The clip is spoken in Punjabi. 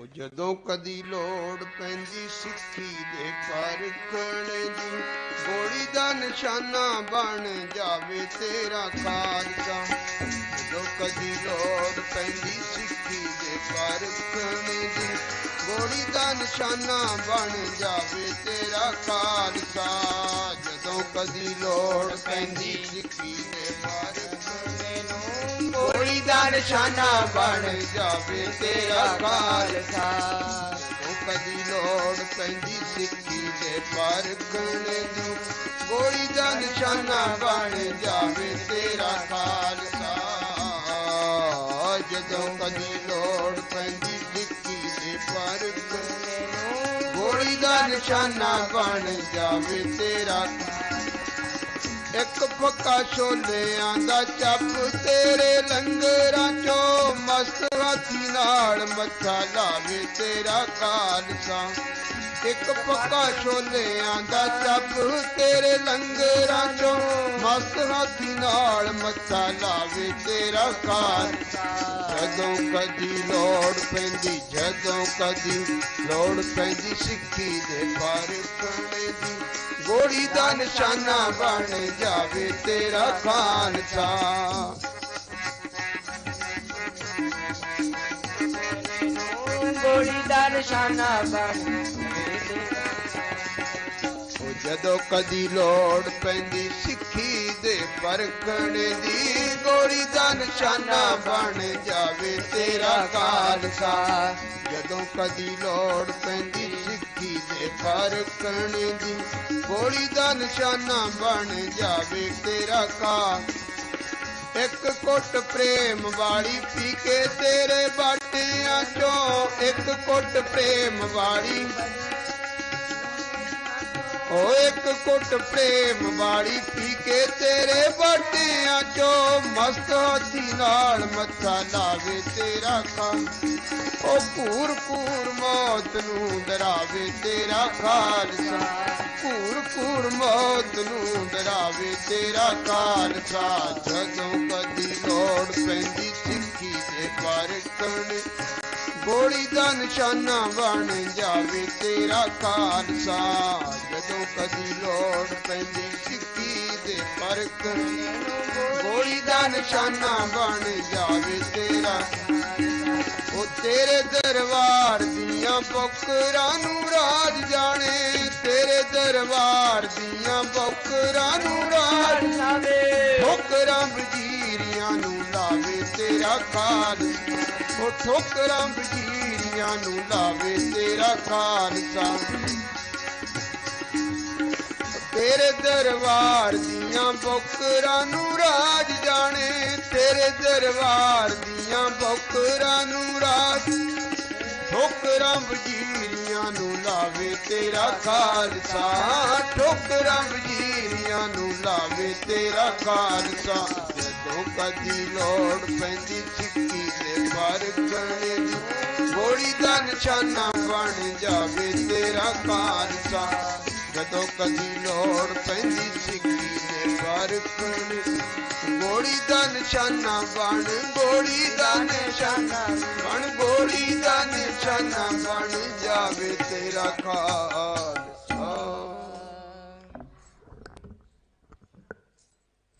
ਉਹ ਜਦੋਂ ਕਦੀ ਲੋੜ ਪੈਂਦੀ ਸਿੱਖੀ ਦੇ ਪਰਖਣ ਦੀ ਗੋਲੀ ਦਾ ਨਿਸ਼ਾਨਾ ਬਣ ਜਾਵੇ ਤੇਰਾ ਖਾਲਸਾ ਜਦੋਂ ਕਦੀ ਲੋੜ ਪੈਂਦੀ ਸਿੱਖੀ ਦੇ ਪਰਖਣ ਦੀ ਗੋਲੀ ਦਾ ਨਿਸ਼ਾਨਾ ਬਣ ਜਾਵੇ ਤੇਰਾ ਖਾਲਸਾ ਜਦੋਂ ਕਦੀ ਲੋੜ ਪੈਂਦੀ ਸਿੱਖੀ ਦੇ ਪਰਖਣ ਦਾ ਨਿਸ਼ਾਨਾ ਬਣ ਜਾਵੇ ਤੇਰਾ ਖਾਲਸਾ ਉਹ ਕਦੀ ਲੋੜ ਪੈਂਦੀ ਸਿੱਖੀ ਦੇ ਪਰਖਣ ਦੀ ਗੋਲੀ ਦਾ ਨਿਸ਼ਾਨਾ ਬਣ ਜਾਵੇ ਤੇਰਾ ਖਾਲਸਾ ਜਦੋਂ ਕਦੀ ਲੋੜ ਪੈਂਦੀ ਸਿੱਖੀ ਦੇ ਪਰਖਣ ਨੂੰ ਗੋਲੀ ਦਾ ਨਿਸ਼ਾਨਾ ਬਣ ਜਾਵੇ ਤੇਰਾ ਇੱਕ ਪੱਕਾ ਛੋਲਿਆਂ ਦਾ ਚੱਪ, ਤੇਰੇ ਲੰਗਰਾਂ ਚੋਂ ਮਸਤ ਹਾਥੀ ਨਾਲ ਮੱਥਾ ਲਾਵੇ ਤੇਰਾ ਖਾਲਸਾ। ਇੱਕ ਪੱਕਾ ਛੋਲਿਆਂ ਦਾ ਚੱਪ, ਤੇਰੇ ਲੰਗਰਾਂ ਚੋਂ ਮਸਤ ਹਾਥੀ ਨਾਲ ਮੱਥਾ ਲਾਵੇ ਤੇਰਾ ਖਾਲਸਾ। ਜਦੋਂ ਕਦੀ ਲੋੜ ਪੈਂਦੀ, ਜਦੋਂ ਕਦੀ ਲੋੜ ਪੈਂਦੀ ਸਿੱਖੀ ਦੇ ਪਰਖਣੇ ਦੀ ਗੋਲੀ ਦਾ ਨਿਸ਼ਾਨਾ ਬਣ ਜਾਵੇ ਤੇਰਾ ਖਾਲਸਾ। ਗੋਲੀ ਦਾ ਨਿਸ਼ਾਨਾ ਬਣ ਜਦੋਂ ਕਦੀ ਲੋੜ ਪੈਂਦੀ ਸਿੱਖੀ ਦੇ ਪਰਖਣ ਦੀ ਗੋਲੀ ਦਾ ਨਿਸ਼ਾਨਾ ਬਣ ਜਾਵੇ ਤੇਰਾ ਖਾਲਸਾ। ਜਦੋਂ ਕਦੀ ਲੋੜ ਪੈਂਦੀ ਸਿੱਖੀ ਦੇ ਪਰਖਣ ਦੀ ਗੋਲੀ ਦਾ ਨਿਸ਼ਾਨਾ ਬਣ ਜਾਵੇ ਤੇਰਾ ਖਾਲਸਾ ਇੱਕ ਕੁੱਟ ਪ੍ਰੇਮ ਵਾਲੀ ਪੀ ਕੇ ਤੇਰੇ ਬਾਟਿਆਂ ਚੋਂ, ਇੱਕ ਕੁੱਟ ਪ੍ਰੇਮ ਵਾਲੀ ਓ ਇੱਕ ਕੁੱਟ ਪ੍ਰੇਮ ਵਾਲੀ ਪੀ ਕੇ ਤੇਰੇ ਬਾਟਿਆਂ ਚੋਂ ਮਸਤ ਹਾਥੀ ਨਾਲ ਮੱਥਾ ਲਾਵੇ ਤੇਰਾ ਖਾਂ ਓ ਘੂਰ ਘੂਰ ਮੌਤ ਨੂੰ ਡਰਾਵੇ ਤੇਰਾ ਖਾਲਸਾ। ਘੂਰ ਘੂਰ ਮੌਤ ਨੂੰ ਡਰਾਵੇ ਤੇਰਾ ਖਾਲਸਾ। ਜਦੋਂ ਕਦੀ ਲੋੜ ਪੈਂਦੀ ਸਿੱਖੀ ਦੇ ਪਰਖਣ ਗੋਲੀ ਦਾ ਨਿਸ਼ਾਨਾ ਬਣ ਜਾਵੇ ਤੇਰਾ ਖਾਲਸਾ। ਜਦੋਂ ਕਦੀ ਲੋੜ ਪੈਂਦੀ ਸਿੱਖੀ ਦੇ ਪਰਖਣ ਗੋਲੀ ਦਾ ਨਿਸ਼ਾਨਾ ਬਣ ਜਾਵੇ ਤੇਰਾ। ਉਹ ਤੇਰੇ ਦਰਬਾਰ ਦੀਆਂ ਬੁਕਰਾਂ ਨੂੰ ਰਾਜ ਜਾਣੇ। ਤੇਰੇ ਦਰਬਾਰ ਦੀਆਂ ਬੁਕਰਾਂ ਨੂੰ ਰਾਜ ਲਾਵੇ ਠੋਕਰਾਂ ਵਜੀਰੀਆਂ ਨੂੰ ਲਾਵੇ ਤੇਰਾ ਖਾਲਸਾ। ਉਹ ਠੋਕਰਾਂ ਵਜੀਰੀਆਂ ਨੂੰ ਲਾਵੇ ਤੇਰਾ ਖਾਲਸਾ। ਤੇਰੇ ਦਰਬਾਰ ਦੀਆਂ ਬੁਕਰਾਂ ਨੂੰ ਰਾਜ ਜਾਣੇ, ਤੇਰੇ ਦਰਬਾਰ ਦੀਆਂ ਬੁਕਰਾਂ ਨੂੰ ਰਾਜ। ਠੋਕਰਾਂ ਵਜੀਰੀਆਂ ਨੂੰ ਲਾਵੇ ਤੇਰਾ ਖਾਲਸਾ। ਠੋਕਰਾਂ ਵਜੀਰੀਆਂ ਨੂੰ ਲਾਵੇ ਤੇਰਾ ਖਾਲਸਾ। ਜਦੋਂ ਕਦੀ ਲੋੜ ਪੈਂਦੀ ਸਿੱਕੀ ਦੇ ਗੋਲੀ ਦਾ ਨਿਸ਼ਾਨਾ ਬਣ ਜਾਵੇ ਤੇਰਾ ਖਾਲਸਾ ਜਦੋਂ ਕਦੀ ਲੋੜ ਪੈਂਦੀ ਸਿੱਕੀ ਦੇ ਪਰਖਣੇ ਗੋਲੀ ਦਾ ਨਿਸ਼ਾਨਾ ਬਣ ਗੋਲੀ ਦਾ ਨਿਸ਼ਾਨਾ ਬਣ ਗੋਲੀ ਦਾ ਨਿਸ਼ਾਨਾ ਬਣ ਜਾਵੇ ਤੇਰਾ ਖਾਲ